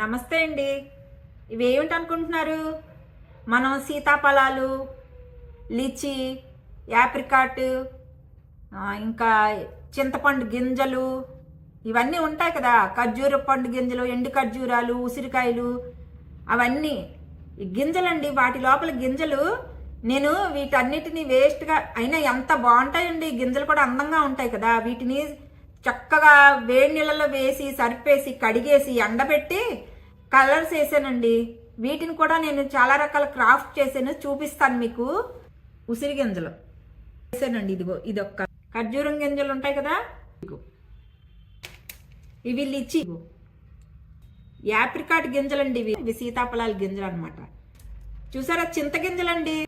నమస్తే అండి. ఇవి ఏమిటి అనుకుంటున్నారు? మనం సీతాఫలాలు లిచి యాప్రికాట్ ఇంకా చింతపండు గింజలు ఇవన్నీ ఉంటాయి కదా. ఖర్జూర పండు గింజలు ఎండు ఖర్జూరాలు ఉసిరికాయలు అవన్నీ. ఈ గింజలండి వాటి లోపల గింజలు నేను వీటన్నిటిని వేస్ట్గా అయినా ఎంత బాగుంటాయండి? గింజలు కూడా అందంగా ఉంటాయి కదా. వీటిని చక్కగా వేడి నీళ్ళలో వేసి సరిపేసి కడిగేసి ఎండబెట్టి కలర్స్ వేసానండి. వీటిని కూడా నేను చాలా రకాల క్రాఫ్ట్ చేసాను చూపిస్తాను మీకు. ఉసిరి గింజలు వేసానండి. ఇదిగో ఇదొక్క ఖర్జూరం గింజలు ఉంటాయి కదా? ఇవి లిచి యాప్రికాట్ గింజలండి ఇవి. ఇవి సీతాఫలాల గింజలు అనమాట చూసారా? చింత గింజలండి.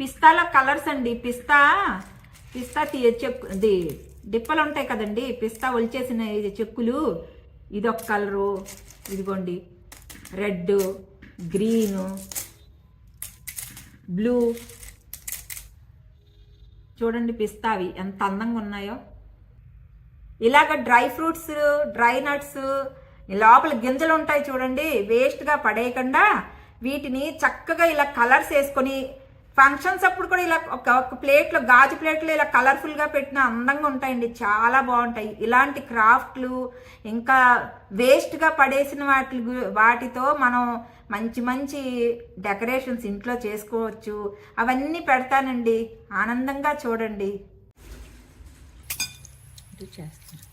పిస్తాలో కలర్స్ అండి. పిస్తా పిస్తా తీ- చెప్పు ఇది డిప్పలు ఉంటాయి కదండి పిస్తా ఒలిచేసిన ఇది చెక్కులు ఇదొక కలరు ఇదిగోండి రెడ్ గ్రీను బ్లూ. చూడండి పిస్తావి ఎంత అందంగా ఉన్నాయో. ఇలాగ డ్రై ఫ్రూట్స్ డ్రై నట్స్ లోపల గింజలు ఉంటాయి చూడండి వేస్ట్గా పడేయకుండా వీటిని చక్కగా ఇలా కలర్స్ వేసుకొని ఫంక్షన్స్ అప్పుడు కూడా ఇలా ఒక ఒక ప్లేట్లో గాజు ప్లేట్లు ఇలా కలర్ఫుల్గా పెట్టిన అందంగా ఉంటాయండి. చాలా బాగుంటాయి. ఇలాంటి క్రాఫ్ట్లు ఇంకా వేస్ట్గా పడేసిన వాటి వాటితో మనం మంచి మంచి డెకరేషన్స్ ఇంట్లో చేసుకోవచ్చు. అవన్నీ పెడతానండి. ఆనందంగా చూడండి. చేస్తాను.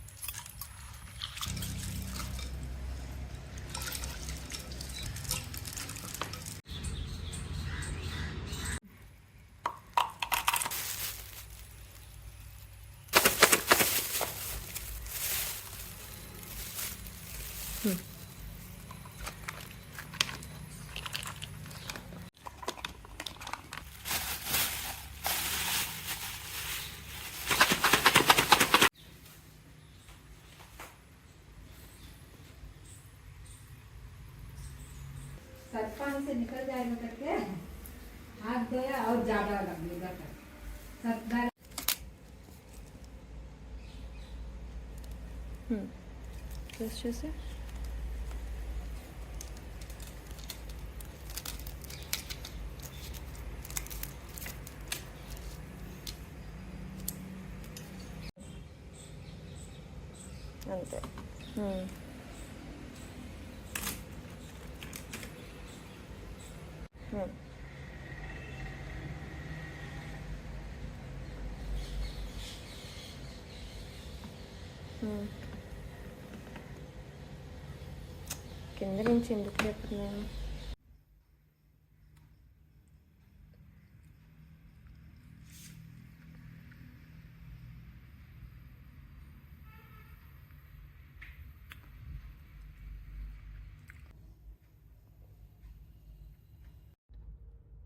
से निकल जाएगा करके। हाथ धोया और ज़्यादा लगेगा कर हम्म से? అంతే కింద నుంచి ఎందుకు లేపుతున్నాను